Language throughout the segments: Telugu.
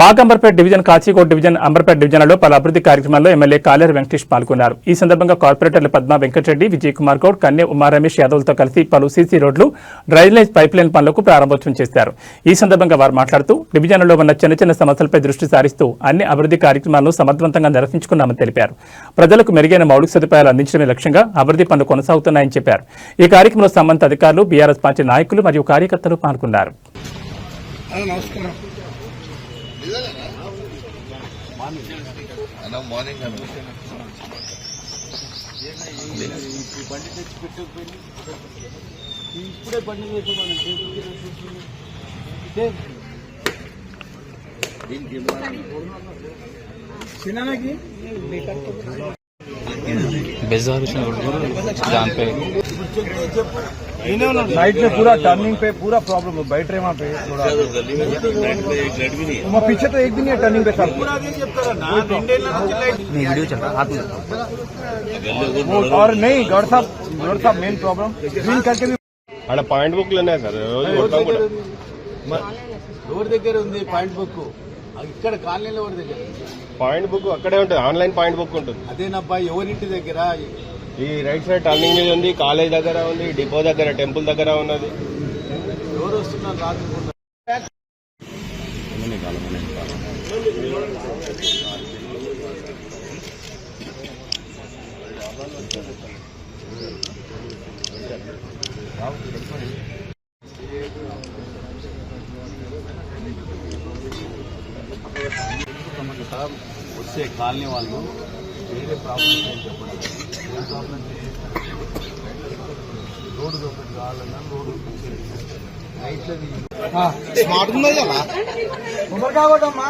బాగంబర్పేట డివిజన్ కాచిగూడ డివిజన్ అంబర్పేట డివిజన్లలో పలు అభివృద్ధి కార్యక్రమాల్లో ఎమ్మెల్యే కాలేరు వెంకటేష్ పాల్గొన్నారు. ఈ సందర్భంగా కార్పొరేటర్లు పద్మా వెంకటరెడ్డి విజయ్ కుమార్ గౌడ్ కన్య ఉమారమేష్ యాదవ్లతో కలిసి పలు సీసీ రోడ్లు డ్రైనేజ్ పైప్లైన్ పనులకు ప్రారంభోత్సవం చేశారు. ఈ సందర్భంగా వారు మాట్లాడుతూ డివిజన్లలో ఉన్న చిన్న చిన్న సమస్యలపై దృష్టి సారిస్తూ అన్ని అభివృద్ధి కార్యక్రమాలను సమర్థవంతంగా నిర్వహించుకున్నామని తెలిపారు. ప్రజలకు మెరుగైన మౌలిక సదుపాయాలు అందించడమే లక్ష్యంగా అభివృద్ధి పనులు కొనసాగుతున్నాయని చెప్పారు. ఈ కార్యక్రమంలో సంబంధిత అధికారులు బీఆర్ఎస్ పార్టీ నాయకులు మరియు కార్యకర్తలు పాల్గొన్నారు. నమస్కారం. నిన్న మార్నింగ్ అడ్మిషన్ ఇప్పుడే బండి చిన్నకి బెజారు దానిపై साइड में पूरा टर्निंग पे पूरा प्रॉब्लम है बैठ रहे वहाँ पे थोड़ा गली में लाइट में एक लाइट भी नहीं है वहाँ पीछे तो एक भी नहीं है टर्निंग पे सब वीडियो चल रहा हाथ गली को वो और नहीं गौड़ साहब गौड़ साहब मेन प्रॉब्लम ग्रीन करके भी ఆడ పాయింట్ బుక్ లోనే సార్ రోజు కొడతాం కూడా ఎవరి దగ్గర ఉంది పాయింట్ బుక్ ఇక్కడ కాలనీలో ఎవరి దగ్గర పాయింట్ బుక్ అక్కడే ఉంటుంది ఆన్లైన్ పాయింట్ బుక్ ఉంటుంది అదేనబ్బా ఎవరింటి దగ్గర ఈ రైట్ సైడ్ టర్నింగ్ మీద ఉంది కాలేజ్ దగ్గర ఉంది డిపో దగ్గర టెంపుల్ దగ్గర ఉన్నది. ఎవరు వస్తున్నారు రాత్రి వచ్చే కాలనీ వాళ్ళు వేరే ప్రాబ్లమ్స్ ఏంటో చెప్పండి ఏ ప్రాబ్లమ్స్ రోడ్డు ఒకటి కావాలన్నా రోడ్డు నైట్లది స్మార్ట్ ఉన్నది కదా మొబైల్ కావద్దమ్మా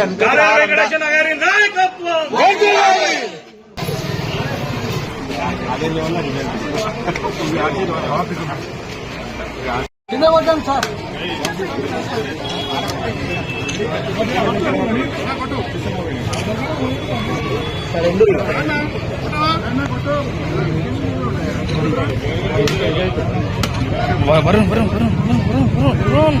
వెంకటేశ్వర గారి నాయకత్వం. కింద పడ్డాం సార్ వరుణ్ వరుణ్ వరుణ్ వరుణ్ వరుణ్ వరుణ్ వరుణ్.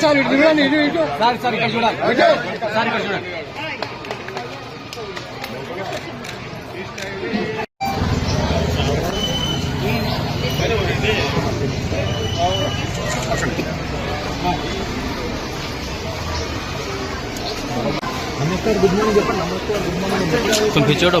సార్ ఇటు చూడండి ఇటు ఇటు సార్ సార్ ఇక్కడ చూడాలి సార్ ఇక్కడ చూడండి तुम पीछे हटो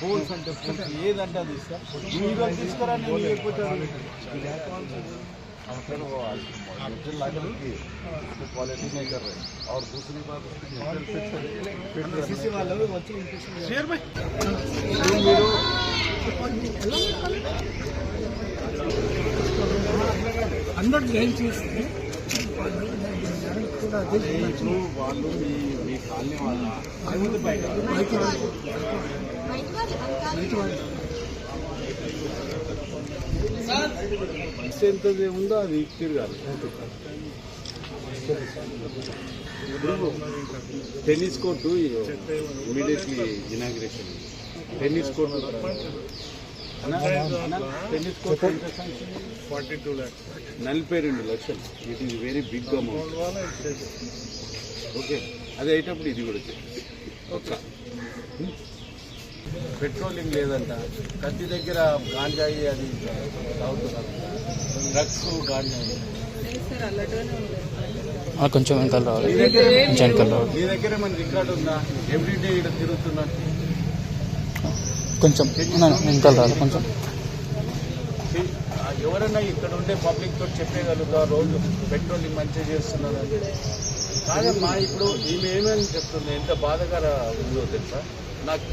హోల్స్ అంటే ఏదంటే అది ఇస్తా మీరు తీసుకురా నేను లేకపోతే फिर वो नेचुरल लागल की उसकी क्वालिटी नहीं कर रहे और दूसरी बात उसकी नेचुरल फिट అందరూ డ్రైన్ చేస్తే ఇప్పుడు వాళ్ళు ఎంత ఉందో అది తిరగాలి tennis court immediately inauguration. Tennis court forty two lakhs నలభై రెండు లక్షలు. It is very big amount okay. అది అయ్యేటప్పుడు ఇది కూడా పెట్రోలింగ్ లేదంట. కత్తి దగ్గర గాంజాయి అది తాగుతున్నారు. డ్రగ్స్ గాంజాయి. కొంచెం వెనకాల రావాలి. కొంచెం వెనకాల రావాలి. మీ దగ్గర మన రికార్డు ఉందా? ఎవ్రీడే ఇక్కడ తిరుగుతున్నా. కొంచెం. వెనకాల రావాలి కొంచెం. ఎవరైనా ఇక్కడ ఉండే పబ్లిక్తో చెప్పగలుగుతా రోజు పెట్రోలింగ్ మంచిగా చేస్తున్నారు? కాదమ్మా ఇప్పుడు ఈమె ఏమని చెప్తుంది? ఎంత బాధకర ఉందో తెలుసా? నాకు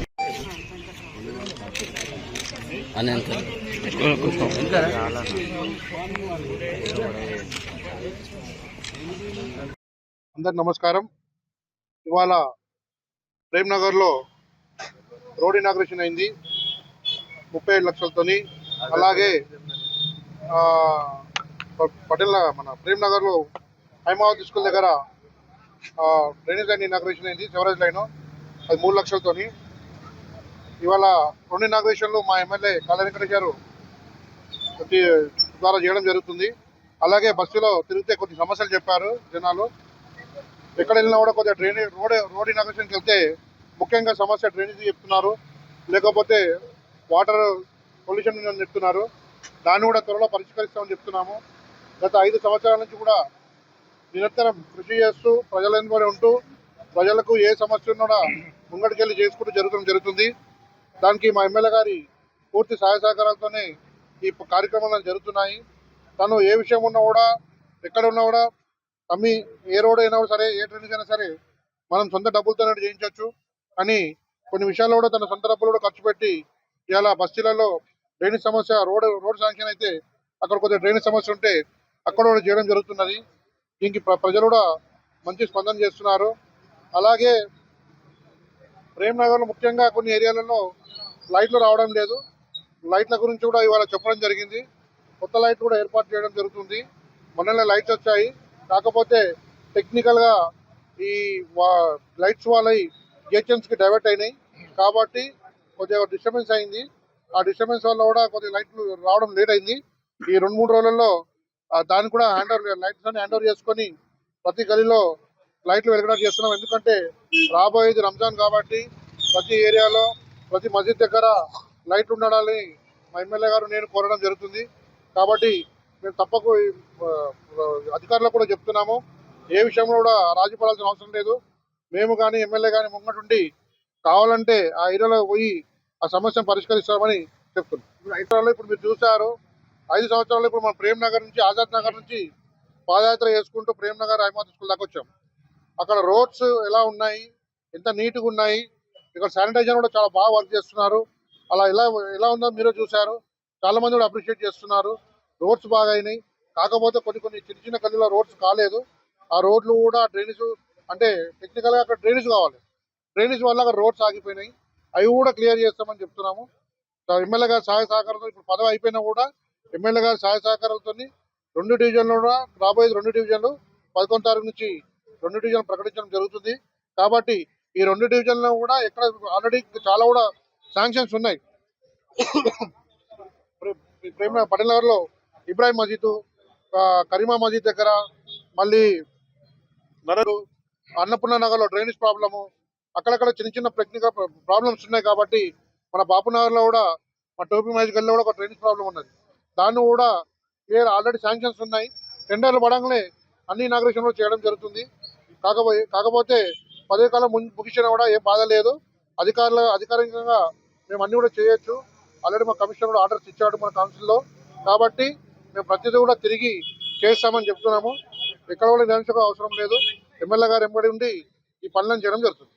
అందరికి నమస్కారం. ఇవాళ ప్రేమ్ నగర్లో రోడ్ ఇనాగ్రేషన్ అయింది. ముప్పై ఏడు లక్షలతోని అలాగే పటేల్ మన ప్రేమ్ నగర్లో హైమావతి స్కూల్ దగ్గర డ్రైనేజ్ లైన్ ఇనాగ్రేషన్ అయింది సెవరేజ్ లైన్. అది మూడు లక్షలతోని. ఇవాళ రెండు ఇనాగ్రేషన్లు మా ఎమ్మెల్యే కాళ వెంకటేశ్వరు గారు ద్వారా చేయడం జరుగుతుంది. అలాగే బస్సులో తిరిగితే కొన్ని సమస్యలు చెప్పారు జనాలు. ఎక్కడ వెళ్ళినా కూడా కొద్దిగా డ్రైనేజ్ రోడ్ రోడ్ ఇనాగ్రేషన్కి వెళ్తే ముఖ్యంగా సమస్య డ్రైనేజీ చెప్తున్నారు. లేకపోతే వాటర్ పొల్యూషన్ అని చెప్తున్నారు. దాన్ని కూడా త్వరలో పరిష్కరిస్తామని చెప్తున్నాము. గత ఐదు సంవత్సరాల నుంచి కూడా నిరంతరం కృషి చేస్తూ ప్రజల వెనుబడి ఉంటూ ప్రజలకు ఏ సమస్య ఉన్నా ముంగడికెళ్ళి చేసుకుంటూ జరగడం జరుగుతుంది. దానికి మా ఎమ్మెల్యే గారి పూర్తి సహాయ సహకారాలతోనే ఈ కార్యక్రమాలు జరుగుతున్నాయి. తను ఏ విషయం ఉన్నా కూడా ఎక్కడ ఉన్నా కూడా అమ్మి ఏ రోడ్ అయినా కూడా సరే ఏ ట్రైన్ అయినా సరే మనం సొంత డబ్బులతోనే చేయించవచ్చు. అని కొన్ని విషయాల్లో కూడా తన సొంత డబ్బులు కూడా ఖర్చు పెట్టి ఇవాళ బస్తీలలో డ్రైనేజ్ సమస్య రోడ్ రోడ్ శాంక్షన్ అయితే అక్కడ కొద్దిగా డ్రైనేజ్ సమస్య ఉంటే అక్కడ కూడా చేయడం జరుగుతున్నది. దీనికి ప్ర- ప్రజలు కూడా మంచి స్పందన చేస్తున్నారు. అలాగే ప్రేమ్ నగర్లో ముఖ్యంగా కొన్ని ఏరియాలలో లైట్లు రావడం లేదు. లైట్ల గురించి కూడా ఇవాళ చెప్పడం జరిగింది. కొత్త లైట్ కూడా ఏర్పాటు చేయడం జరుగుతుంది. మొన్ననే లైట్స్ వచ్చాయి. కాకపోతే టెక్నికల్గా ఈ వా- లైట్స్ వాళ్ళవి కి డైవర్ట్ అయినాయి. కాబట్టి కొద్దిగా డిస్టర్బెన్స్ అయింది. ఆ డిస్టర్బెన్స్ వల్ల కూడా కొద్దిగా లైట్లు రావడం లేట్ అయింది. ఈ రెండు మూడు రోజులలో దాన్ని కూడా హ్యాండ్ ఓవర్ లైట్స్ అన్ని హ్యాండ్ ఓవర్ చేసుకొని ప్రతి గలీలో లైట్లు వెలగడానికి చేస్తున్నాం. ఎందుకంటే రాబోయేది రంజాన్ కాబట్టి ప్రతి ఏరియాలో ప్రతి మసీద్ దగ్గర లైట్ ఉండాలని మా ఎమ్మెల్యే గారు నేను కోరడం జరుగుతుంది. కాబట్టి మేము తప్పకు అధికారులకు కూడా చెప్తున్నాము. ఏ విషయంలో కూడా రాజీ పడాల్సిన అవసరం లేదు. మేము కానీ ఎమ్మెల్యే కానీ ముంగటుండి కావాలంటే ఆ ఏరియాలో పోయి ఆ సమస్యను పరిష్కరిస్తామని చెప్తున్నాం. ఇప్పుడు హైదరాబాద్లో ఇప్పుడు మీరు చూసారు ఐదు సంవత్సరాలు ఇప్పుడు మన ప్రేమ్ నగర్ నుంచి ఆజాద్ నగర్ నుంచి పాదయాత్ర చేసుకుంటూ ప్రేమ్ నగర్ హైమాత స్కూల్ దాకా వచ్చాం. అక్కడ రోడ్స్ ఎలా ఉన్నాయి ఎంత నీట్గా ఉన్నాయి ఇక్కడ శానిటైజర్ కూడా చాలా బాగా వర్క్ చేస్తున్నారు. అలా ఎలా ఎలా ఉందో మీరు చూశారు. చాలా మంది కూడా అప్రిషియేట్ చేస్తున్నారు. రోడ్స్ బాగా అయినాయి. కాకపోతే కొన్ని కొన్ని చిన్న చిన్న గల్లీలో రోడ్స్ కాలేదు. ఆ రోడ్లు కూడా డ్రైనేజ్ అంటే టెక్నికల్గా అక్కడ డ్రైనేజ్ కావాలి. డ్రైనేజ్ వల్ల అక్కడ రోడ్స్ ఆగిపోయినాయి. అవి కూడా క్లియర్ చేస్తామని చెప్తున్నాము. ఎమ్మెల్యే గారి సహాయ సహకారంతో ఇప్పుడు పదవి అయిపోయినా కూడా ఎమ్మెల్యే గారి సహాయ సహకారాలతో రెండు డివిజన్లు కూడా రాబోయేది రెండు డివిజన్లు పదకొండు తారీఖు నుంచి రెండు డివిజన్లు ప్రకటించడం జరుగుతుంది. కాబట్టి ఈ రెండు డివిజన్లు కూడా ఎక్కడ ఆల్రెడీ చాలా కూడా శాంక్షన్స్ ఉన్నాయి. ప్రేమ పటేల్ నగర్లో ఇబ్రాహిం మసీదు కరీమా మసీద్ దగ్గర మళ్ళీ నగరు అన్నపూర్ణ నగర్లో డ్రైనేజ్ ప్రాబ్లము అక్కడక్కడ చిన్న చిన్న టెక్నికల్ ప్రాబ్లమ్స్ ఉన్నాయి కాబట్టి మన బాపు నగర్లో కూడా మా టోపీ మహేష్ గల్లో కూడా ఒక డ్రైనేజ్ ప్రాబ్లం ఉన్నది. దాన్ని కూడా క్లియర్ ఆల్రెడీ శాంక్షన్స్ ఉన్నాయి. టెండర్లు పడంగానే అన్ని ఇనాగ్రేషన్ చేయడం జరుగుతుంది. కాకపోతే కాకపోతే పదే కాలం ముందు ముగిసినా కూడా ఏం బాధ లేదు. అధికారుల అధికారికంగా మేము అన్ని కూడా చేయొచ్చు. ఆల్రెడీ మా కమిషనర్ కూడా ఆర్డర్స్ ఇచ్చాడు మన కౌన్సిల్లో. కాబట్టి మేము ప్రతిదీ కూడా తిరిగి చేస్తామని చెప్తున్నాము. ఎక్కడ కూడా నిరంశకు అవసరం లేదు. ఎమ్మెల్యే గారు ఎంబడి ఉండి ఈ పనులను చేయడం జరుగుతుంది.